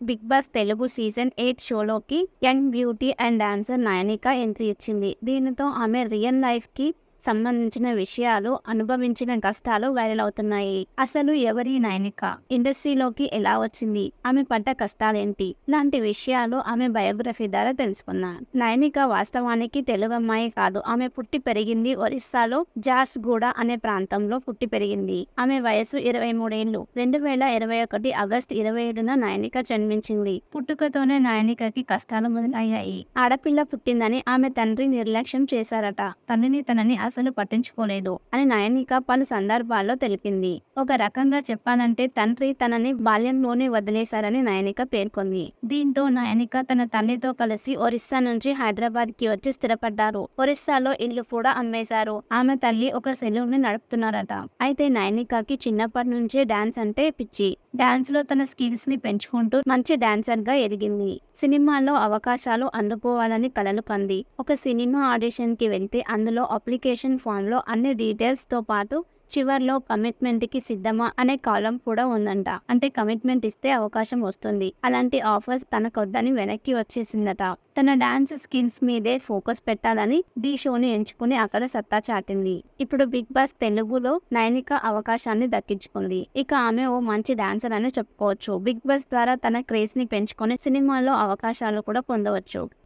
Big boss Telugu season eight షోలోకి young beauty and dancer Nayanika entry ఇచ్చింది. దీనితో ఆమె real లైఫ్కి సంబంధించిన విషయాలు అనుభవించిన కష్టాలు వైరల్ అవుతున్నాయి. అసలు ఎవరి నయనిక? ఇండస్ట్రీలోకి ఎలా వచ్చింది? ఆమె పడ్డ కష్టాలేంటి? లాంటి విషయాలు ఆమె బయోగ్రఫీ ద్వారా తెలుసుకున్నా. నయనిక వాస్తవానికి తెలుగు అమ్మాయి కాదు. ఆమె పుట్టి పెరిగింది ఒరిస్సాలో జార్స్గూడ అనే ప్రాంతంలో పుట్టి పెరిగింది. ఆమె వయసు ఇరవై మూడేళ్ళు రెండు వేల ఇరవై ఒకటి ఆగస్ట్ ఇరవై ఏడున నయనిక జన్మించింది. పుట్టుకతోనే నయనికకి కష్టాలు మొదలయ్యాయి. ఆడపిల్ల పుట్టిందని ఆమె తండ్రి నిర్లక్ష్యం చేశారట. తండ్రిని తనని అసలు పట్టించుకోలేదు అని నయనిక పలు సందర్భాల్లో తెలిపింది. ఒక రకంగా చెప్పాలంటే తండ్రి తనని బాల్యంలోనే వదిలేశారని నయనిక పేర్కొంది. దీంతో నయనిక తన తల్లితో కలిసి ఒరిస్సా నుంచి హైదరాబాద్కి వచ్చి స్థిరపడ్డారు. ఒరిస్సాలో ఇల్లు కూడా అమ్మేశారు. ఆమె తల్లి ఒక సెలూన్ని నడుపుతున్నారట. అయితే నయనికకి చిన్నప్పటి నుంచే డాన్స్ అంటే పిచ్చి. డాన్స్లో తన స్కిల్స్ని పెంచుకుంటూ మంచి డాన్సర్గా ఎదిగింది. సినిమాల్లో అవకాశాలు అందుకోవాలని కలలు కంది. ఒక సినిమా ఆడిషన్కి వెళ్తే అందులో అప్లికేషన్ ఫామ్లో అన్ని డీటెయిల్స్తో పాటు చివర్లో కమిట్మెంట్కి సిద్ధమా అనే కాలం కూడా ఉందంట. అంటే కమిట్మెంట్ ఇస్తే అవకాశం వస్తుంది. అలాంటి ఆఫర్స్ తనకొద్దని వెనక్కి వచ్చేసిందట. తన డాన్స్ స్కిల్స్ మీదే ఫోకస్ పెట్టాలని డి షోని ఎంచుకుని అక్కడ సత్తా చాటింది. ఇప్పుడు బిగ్ బాస్ తెలుగులో నైనిక అవకాశాన్ని దక్కించుకుంది. ఇక ఆమె ఓ మంచి డాన్సర్ అని చెప్పుకోవచ్చు. బిగ్ బాస్ ద్వారా తన క్రేజ్ని పెంచుకొని సినిమాల్లో అవకాశాలు కూడా పొందవచ్చు.